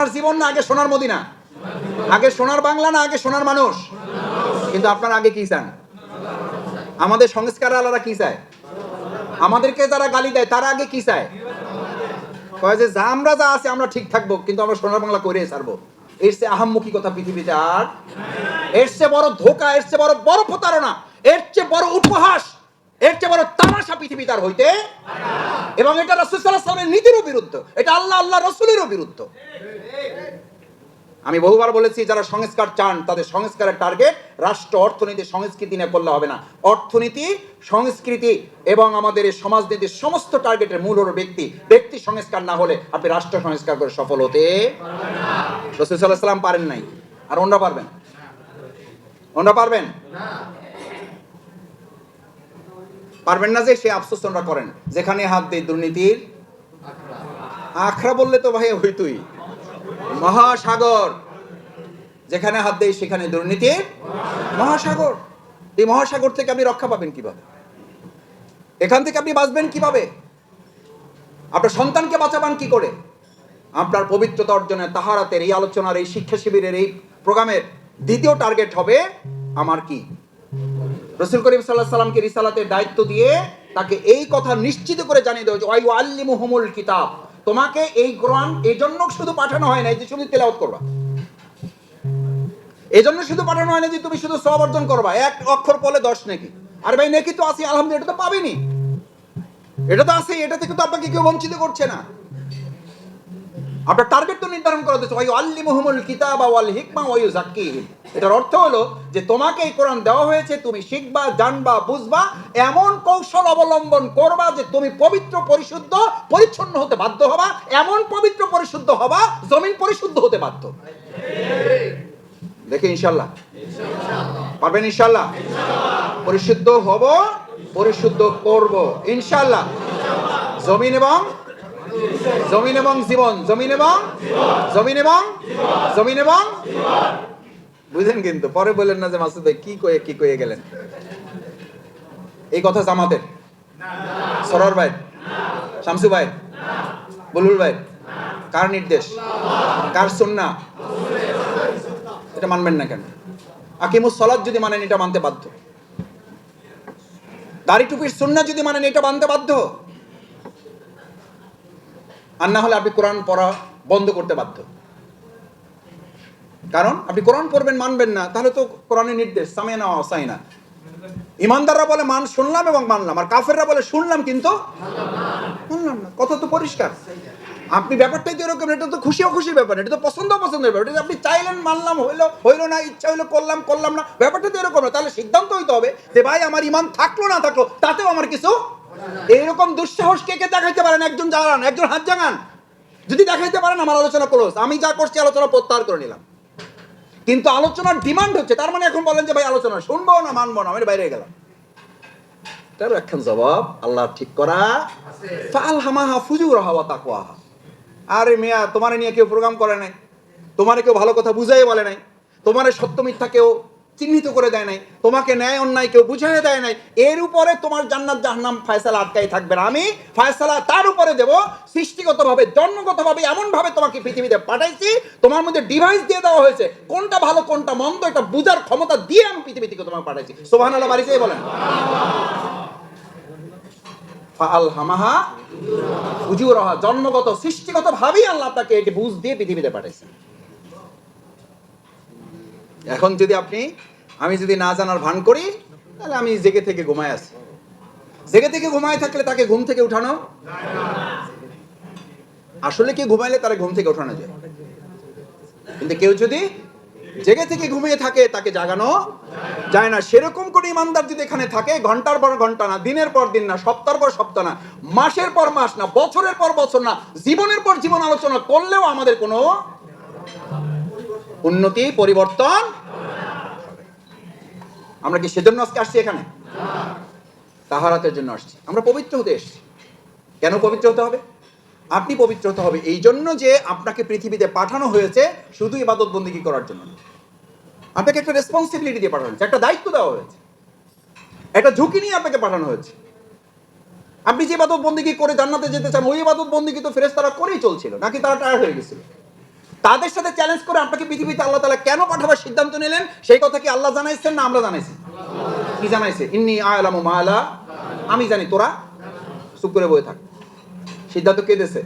সোনার জীবন না, আগে সোনার মদিনা। আগে সোনার বাংলা না, আগে সোনার মানুষ। কিন্তু আপনার আগে কি চান? আমাদের সংস্কার আলাদা কি চায়? আমাদেরকে যারা গালি দেয়, তারা আগে কি চায়? কয় যে, যা আমরা যা আছে, আমরা ঠিক থাকব, কিন্তু আমরা সোনার বাংলা করে ছাড়বো। এর চেয়ে আহাম্মুখী কথা পৃথিবীতে আর? এর চেয়ে বড় ধোকা চেয়ে বড় বড় প্রতারণা, এর চেয়ে বড় উপহাস এর চেয়ে বড় তামাশা পৃথিবী তার হইতে এবং এটা রাসূল সাল্লাল্লাহু আলাইহি ওয়াসাল্লামের নীতিরও বিরুদ্ধ। এটা আল্লাহ আল্লাহ রসুলেরও বিরুদ্ধ। আমি বহুবার বলেছি, যারা সংস্কার চান, তাদের সংস্কারের টার্গেট রাষ্ট্র, অর্থনীতি, সংস্কৃতি নিয়ে করলে হবে না। অর্থনীতি, সংস্কৃতি এবং আমাদের এই সমাজনীতির সমস্ত টার্গেটের মূল হলো ব্যক্তি। ব্যক্তি সংস্কার না হলে আপনি রাষ্ট্র সংস্কার করে সফল হতে রসুল সাল্লাহ সাল্লাম পারেন নাই। আর ওনরা পারবেন? ওনরা পারবেন? পারবেন না যে সে আফসোস ওনরা করেন। যেখানে হাত দেয় দুর্নীতির আখড়া বললে তো ভাই হইতুই মহাসাগর, যেখানে হাত দেয় সেখানে দুর্নীতির মহাসাগর। এই মহাসাগর থেকে আপনি রক্ষা পাবেন কীভাবে? এখান থেকে আপনি বাঁচবেন কীভাবে? আপনার সন্তানকে বাঁচাবেন কি করে? আপনার পবিত্রতা অর্জনে তাহারাতের এই আলোচনার, এই শিক্ষা শিবিরের, এই প্রোগ্রামের দ্বিতীয় টার্গেট হবে আমার কি? রসুল করিম সাল্লাহ সাল্লামকে রিসালাতের দায়িত্ব দিয়ে তাকে এই কথা নিশ্চিত করে জানিয়ে দেওয়া যে ওয়াই আল্লিমুহুমুল কিতাব। তোমাকে এই কোরআন এই জন্য শুধু পাঠানো হয় না যে শুধু তেলাওয়াত করবা। এই জন্য শুধু পাঠানো হয় না যে তুমি শুধু সব অর্জন করবা। এক অক্ষর পলে দশ নাকি। আর ভাই, নাকি তো আছে আলহামদুলিল্লাহ, এটা তো পাবেনি। এটা তো আছে এটা থেকে তো আপনাকে কেউ বঞ্চিত করছে না। আপনার টার্গেট তো নির্ধারণ করা হচ্ছে ওয়াই আল্লি মুহমুল কিতাব ওয়াল হিকমা ওয়াই জাক্কিহিম এটার অর্থ হলো যে তোমাকে এই কোরআন দেওয়া হয়েছে, তুমি শিখবা, জানবা, বুঝবা, এমন কৌশল অবলম্বন করবা যে তুমি পবিত্র, পরিশুদ্ধ, পরিচ্ছন্ন হতে বাধ্য হবা। এমন পবিত্র, পরিশুদ্ধ হবা, জমিন পরিশুদ্ধ হতে বাধ্য। দেখে ইনশাল্লাহ। পারবেন ইনশাল্লাহ? পরিশুদ্ধ হব, পরিশুদ্ধ করব। ইনশাল্লাহ। জমিন এবং জমিন এবং জীবন। জমিন এবং জমিন এবং জমিন এবং বুঝলেন কিন্তু, পরে বললেন না যে মাসুদ ভাই কি কয়ে কি কয়ে গেলেন? এই কথা জামাতের? সরর ভাই শামসু ভাই বলুল ভাই কার নির্দেশ? কার সুন্না? এটা মানবেন না কেন? আকিমুস সলাদ যদি মানেন, এটা মানতে বাধ্য। দাড়ি টুপির সুন্না যদি মানেন, এটা মানতে বাধ্য। আর না হলে আপনি কোরআন পড়া বন্ধ করতে বাধ্য। কারণ আপনি কোরআন পড়বেন, মানবেন না, তাহলে তো কোরআনের নির্দেশ সামে না অসাই না। ইমানদাররা বলে, মান শুনলাম এবং মানলাম। আর কাফেররা বলে, শুনলাম কিন্তু মানলাম না। তো পরিষ্কার। আপনি ব্যাপারটাই তো এরকম, এটা তো খুশি খুশির ব্যাপার, এটা তো পছন্দ পছন্দের ব্যাপার। এটা আপনি চাইলেন, মানলাম, হইল হইল না, ইচ্ছা হইল, করলাম করলাম না, ব্যাপারটা তো এরকম না। তাহলে সিদ্ধান্ত হইতে হবে যে, ভাই, আমার ইমান থাকল না থাকল, তাতেও আমার কিছু এইরকম দুঃসাহস কে কে দেখাইতে পারেন? একজন জানান একজন হাত জাগান। যদি দেখাইতে পারেন, আমার আলোচনা ক্লোজ আমি যা করছি, আলোচনা প্রত্যাহার করে নিলাম। কিন্তু আলোচনার ডিমান্ড হচ্ছে, তার মানে এখন বলেন যে, ভাই, আলোচনা শুনব না মানবো না? আমি বাইরে গেলাম। তার একখান জবাব আল্লাহ ঠিক করা। ফাল হামাহা ফুজুর হাওয়া তাকওয়াহা। আরে মেয়া, তোমারে নিয়ে কেউ প্রোগ্রাম করে নাই। তোমারে কেউ ভালো কথা বুঝাই বলে নাই। তোমার সত্য মিথ্যা কেউ চিহ্নিত করে দেয় নাই, তোমাকে ন্যায় অন্যায় কেউ বুঝিয়ে দেয় নাই, এর উপরে তোমার জান্নাত জাহান্নাম ফায়সালা আটকাই থাকবে না। আমি ফায়সালা তার উপরে দেব, সৃষ্টিগতভাবে, জন্মগতভাবে, এমনভাবে তোমাকে পৃথিবীতে পাঠাইছি, তোমার মধ্যে ডিভাইস দিয়ে দেওয়া হয়েছে, কোনটা ভালো, কোনটা মন্দ, এটা বুঝার ক্ষমতা দিয়ে আমি পৃথিবী থেকে তোমাকে পাঠাইছি। সোহান আল্লাহ বাড়িতেই বলেন। ফাল হামাহা উজুর জন্মগত সৃষ্টিগত ভাবেই আল্লাহ আপনাকে এটি বুঝ দিয়ে পৃথিবীতে পাঠাইছেন। এখন যদি আপনি, আমি যদি না জানার ভান করি, তাহলে আমি জেগে থেকে ঘুমায় আছি জেগে থেকে ঘুমায় থাকলে তাকে ঘুম থেকে উঠানো? আসলে কি ঘুমাইলে তারা ঘুম থেকে উঠানো যায়। কিন্তু কেউ যদি জেগে থেকে ঘুমিয়ে থাকে, তাকে জাগানো যায় না। সেরকম করে ইমানদার যদি এখানে থাকে, ঘণ্টার পর ঘণ্টা না, দিনের পর দিন না, সপ্তাহের পর সপ্তাহ না, মাসের পর মাস না, বছরের পর বছর না, জীবনের পর জীবন আলোচনা করলেও আমাদের কোনো উন্নতি, পরিবর্তন আমরা কি সেজন্য আজকে আসছি এখানে? তাহারাতের জন্য আসছি। আমরা পবিত্র হতে এসছি। কেন পবিত্র হতে হবে? আপনি পবিত্র হতে হবে এই জন্য যে আপনাকে পৃথিবীতে পাঠানো হয়েছে শুধু ইবাদত বন্দিগি করার জন্য আপনাকে একটা রেসপন্সিবিলিটি দিয়ে পাঠানো হয়েছে, একটা দায়িত্ব দেওয়া হয়েছে। একটা ঝুঁকি নিয়ে আপনাকে পাঠানো হয়েছে। আপনি যে ইবাদত বন্দিগি করে জান্নাতে যেতে চান, ওই ইবাদত বন্দিগি তো ফেরেস তারা করেই চলছিল, নাকি তারা টায়ার হয়ে গেছিল? তাদের সাথে চ্যালেঞ্জ করে আপনাকে পৃথিবীতে আল্লাহ তালা কেন পাঠাবার সিদ্ধান্ত নিলেন? সেই কথা কি আল্লাহ জানাইছেন না আমরা জানাইছি? কি জানাইছে? ইন্নি আলামু মালা, আমি জানি তোরা, চুপ করে বয়ে থাক। সিদ্ধান্ত কে দেছে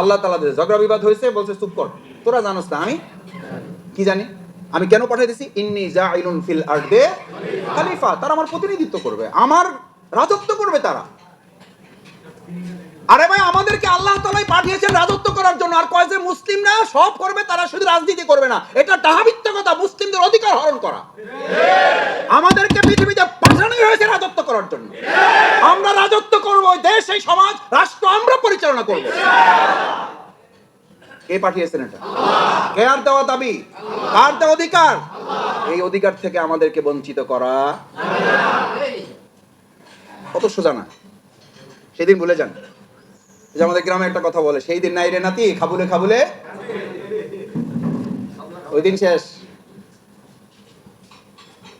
আল্লাহ তালা দেছে ঝগড়া বিবাদ হয়েছে, বলছে, চুপ কর, তোরা জানোস না, আমি কি জানি? আমি কেন পাঠিয়ে দিছি ইন্নি জাইলুন ফিল আরদে খালিফা, তারা আমার প্রতিনিধিত্ব করবে, আমার রাজত্ব করবে তারা। আরে ভাই, আমাদেরকে আল্লাহ তালাই পাঠিয়েছেন রাজত্ব করার জন্য। আর কয় যে মুসলিমরা সব করবে, তারা শুধু রাজনীতি করবে না। এটা ডাহাবিত্তকতা মুসলিমদের অধিকার হরণ করা। আমাদেরকে পৃথিবীতে পাঠানোই হয়েছে রাজত্ব করার জন্য। আমরা রাজত্ব করব দেশ, এই সমাজ, রাষ্ট্র আমরা পরিচালনা করব। কে পাঠিয়েছেন এটা? কে আর দেওয়া দাবি? কার দেওয়া অধিকার? এই অধিকার থেকে আমাদেরকে বঞ্চিত করা। কত সোজা না সেদিন ভুলে যান। যে আমাদের গ্রামে একটা কথা বলে, সেই দিন নাই রে নাতি, খাবুলে খাবুলে। ওই দিন শেষ।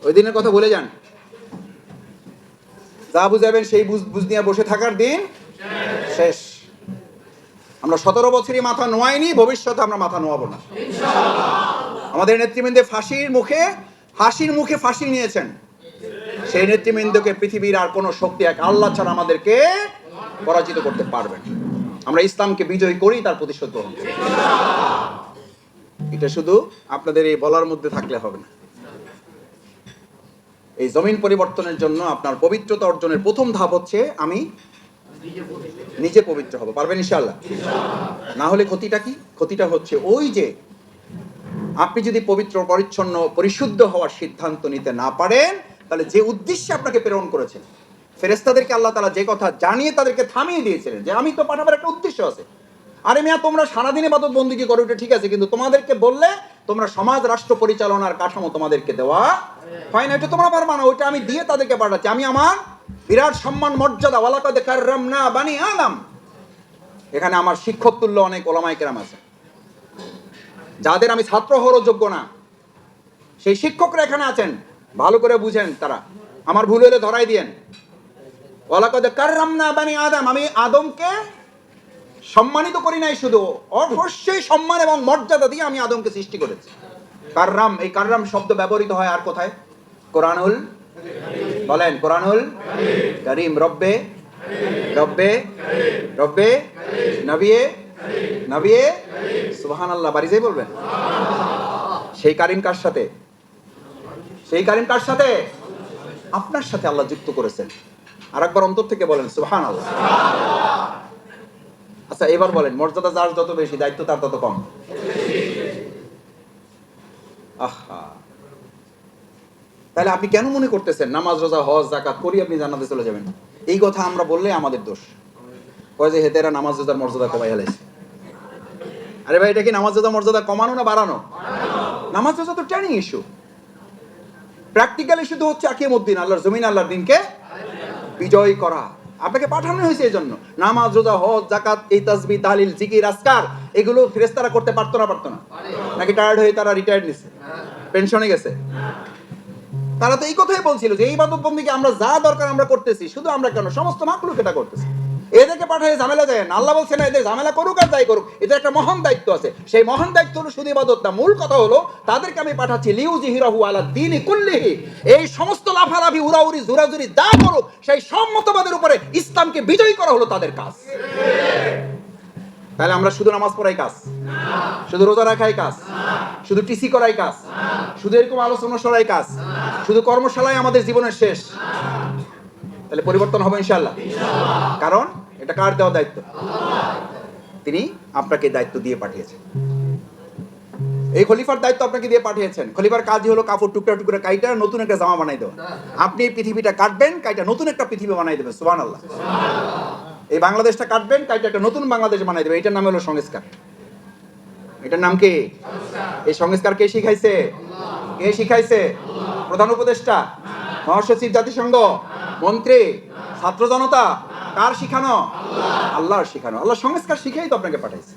ওই দিনের কথা ভুলে যান। যা বুঝাবেন সেই বুঝ বুঝ নিয়ে বসে থাকার দিন শেষ। আমরা সতেরো বছরই মাথা নোয়াইনি, ভবিষ্যতে আমরা মাথা নোয়াবো না। আমাদের নেতৃবৃন্দে ফাঁসির মুখে হাসির মুখে ফাঁসি নিয়েছেন। সেই নেতৃবৃন্দকে পৃথিবীর আর কোনো শক্তি এক আল্লাহ ছাড়া আমাদেরকে পরাজিত করতে পারবে না। আমরা ইসলামকে বিজয় করি, তার প্রতিশোধ গ্রহণ করি। এটা শুধু আপনাদের এই বলার মধ্যে থাকলে হবে না। এই জমিন পরিবর্তনের জন্য আপনার পবিত্রতা অর্জনের প্রথম ধাপ হচ্ছে, আমি নিজে পবিত্র হব। পারবেন ইনশাআল্লাহ? না হলে ক্ষতিটা কি? ক্ষতিটা হচ্ছে ওই যে আপনি যদি পবিত্র, পরিচ্ছন্ন, পরিশুদ্ধ হওয়ার সিদ্ধান্ত নিতে না পারেন তাহলে যে উদ্দেশ্যে আপনাকে প্রেরণ করেছেন ফেরেস্তাদেরকে আল্লাহ তালা যে কথা জানিয়ে তাদেরকে থামিয়ে দিয়েছিলেন যে, আমি তো পাঠাবার একটা উদ্দেশ্য আছে। আরে মিয়া, তোমরা সারাদিনে বাদত বন্দিকে করো ওটা ঠিক আছে, কিন্তু তোমাদেরকে বললে তোমরা সমাজ, রাষ্ট্র পরিচালনার কাঠামো তোমাদেরকে দেওয়া হয় না। এটা তোমরা পারবা না, ওইটা আমি দিয়ে তাদেরকে পাঠাচ্ছি। আমি আমার বিরাট সম্মান, মর্যাদা, ওয়ালাকাদে কাররাম না বানি আলাম এখানে আমার শিক্ষক তুল্য অনেক ওলামাই কেরাম আছে। যাদের আমি ছাত্র হওয়ারও যোগ্য না, সেই শিক্ষকরা এখানে আছেন। ভালো করে বুঝেন তারা। আমার ভুল হলে ধরাই দিয়েন। ওয়ালাকাদে কাররাম না বানি আদম। আমি আদমকে সম্মানিত করি নাই শুধু, অবশ্যই সম্মান এবং মর্যাদা দিয়ে আমি আদমকে সৃষ্টি করেছি। কাররাম, এই কাররাম শব্দ ব্যবহৃত হয় আর কোথায়? কোরআনুল বলেন, কোরআনুল করিম। রব্বে রব্বে রব্বে, নবিয়ে নবিয়ে সুবহান আল্লাহ বাড়ি যাই বলবেন? সেই কারিম কার সাথে? সেই কারিম কার সাথে? আপনার সাথে আল্লাহ যুক্ত করেছেন। আর একবার অন্তর থেকে বলেন সুবহান আল্লাহ আচ্ছা এবার বলেন, মর্যাদা যার যত বেশি, দায়িত্ব তার তত কম। আহা। তাহলে আপনি কেন মনে করতেছেন, নামাজ, রোজা, হজ জাকাত করি আপনি জান্নাতে চলে যাবেন? এই কথা আমরা বললে আমাদের দোষ। কয় যে হেতেরা নামাজ, রোজার মর্যাদা কমাই হেলাইছে আরে ভাই, এটা কি নামাজ রোজা মর্যাদা কমানো না বাড়ানো? নামাজ, রোজা তো ট্রেনিং ইস্যু প্র্যাকটিক্যাল তো হচ্ছে আকিমুদ্দিন আল্লাহর জমিন, আল্লাহর দিনকে বিজয় করা। আপনাকে পাঠানো হয়েছে এই জন্য। নামাজ, রোজা, হজ জাকাত এই তাসবি তাহলিল, জিকির আসকার এগুলো ফেরেস্তারা করতে পারতো না পারতো না। নাকি টায়ার্ড হয়ে তারা রিটায়ার্ড নিছে? পেনশনে গেছে। তারা তো এই কথাই বলছিল যে, এই বাদত বন্দীকে আমরা যা দরকার আমরা করতেছি, শুধু আমরা কেন? সমস্ত মাকলুক এটা করতেছি। এদেরকে পাঠায় ঝামেলা দেয় না আল্লাহ বলছে না, এদের ঝামেলা করুক আর যাই করুক। এদের একটা মহান দায়িত্ব আছে। সেই মহান দায়িত্ব হলো শুধু ইবাদত না, মূল কথা হলো, তাদেরকে আমি পাঠাচ্ছি। লিউজি হিরাহু আলা দিনই কুল্লিহি। এই সমস্ত লাফালাফি, উড়াউড়ি জুরাজুরি যা করুক, সেই সব মতবাদের উপরে ইসলামকে বিজয়ী করা হলো তাদের কাজ। তাহলে আমরা শুধু নামাজ পড়াই কাজ? শুধু রোজা রাখাই কাজ? শুধু টিসি করাই কাজ? শুধু এরকম আলোচনা সরাই কাজ? শুধু কর্মশালায় আমাদের জীবনের শেষ? তাহলে পরিবর্তন হবে ইনশাল্লাহ কারণ এটা কার দেওয়া দায়িত্ব। তিনি আপনাকে দায়িত্ব দিয়ে পাঠিয়েছেন। এই খলিফার দায়িত্ব আপনাকে দিয়ে পাঠিয়েছেন। খলিফার কাজই হলো কাপড় টুকরা টুকরা কাইটা নতুন একটা জামা বানাই দেওয়া। আপনি এই পৃথিবীটা কাটবেন, কাইটা নতুন একটা পৃথিবী বানাই দেবেন সুবান আল্লাহ এই বাংলাদেশটা কাটবেন, কাইটা একটা নতুন বাংলাদেশ বানাই দেবেন। এটার নাম হলো সংস্কার। এটার নাম কি? এই সংস্কার কে শিখাইছে? কে শিখাইছে? প্রধান উপদেষ্টা, মহাসচিব জাতিসংঘ, মন্ত্রী, ছাত্র জনতা কার শিখানো? আল্লাহর শিখানো। আল্লাহ সংস্কার শিখেই তো আপনাকে পাঠাইছে।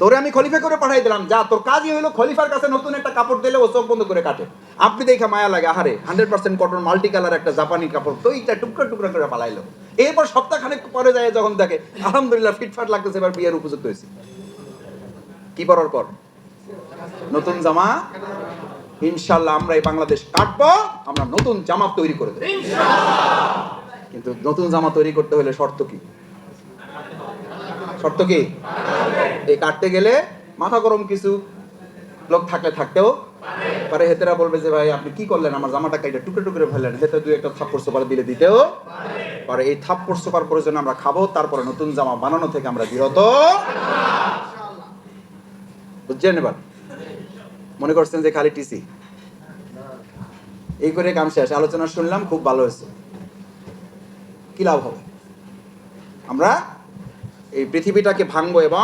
তোরে আমি খলিফা করে পাঠাই দিলাম। যা, তোর কাজই হলো খলিফার কাছে নতুন একটা কাপড় দিলে ও চোখ বন্ধ করে কাটে। আপনি দেখে মায়া লাগে, আহারে hundred percent cotton multi colour একটা জাপানি কাপড় তো এইটা টুকরা টুকরা করে পালাইলো। এরপর সপ্তাহখানেক পরে যায় যখন দেখে, আলহামদুলিল্লাহ ফিটফাট লাগতেছে, এবার বিয়ের উপযুক্ত হয়েছে। কি পরার পর? নতুন জামা? ইনশাল্লাহ আমরা এই বাংলাদেশ কাটবো, আমরা নতুন জামা তৈরি করে দেবো। কিন্তু নতুন জামা তৈরি করতে হলে শর্ত কি? শর্ত কি? এই কাটতে গেলে মাথা গরম কিছু লোক থাকলে থাকতেও পারে। হেতেরা বলবে যে, ভাই, আপনি কি করলেন? আমার জামাটা কাইটা টুকরে টুকরে ফেললেন। হেতে দুই একটা থাপ্পড় সোপার দিলে দিতেও পারে। এই থাপ্পড় সোপার প্রয়োজন আমরা খাব, তারপরে নতুন জামা বানানো থেকে আমরা বিরত। বুঝছেন এবার? মনে করছেন যে খালি টিসি? এই করে কাম শেষ। আলোচনা শুনলাম, খুব ভালো হয়েছে। কি লাভ হবে? আমরা এই পৃথিবীটাকে ভাঙবো এবং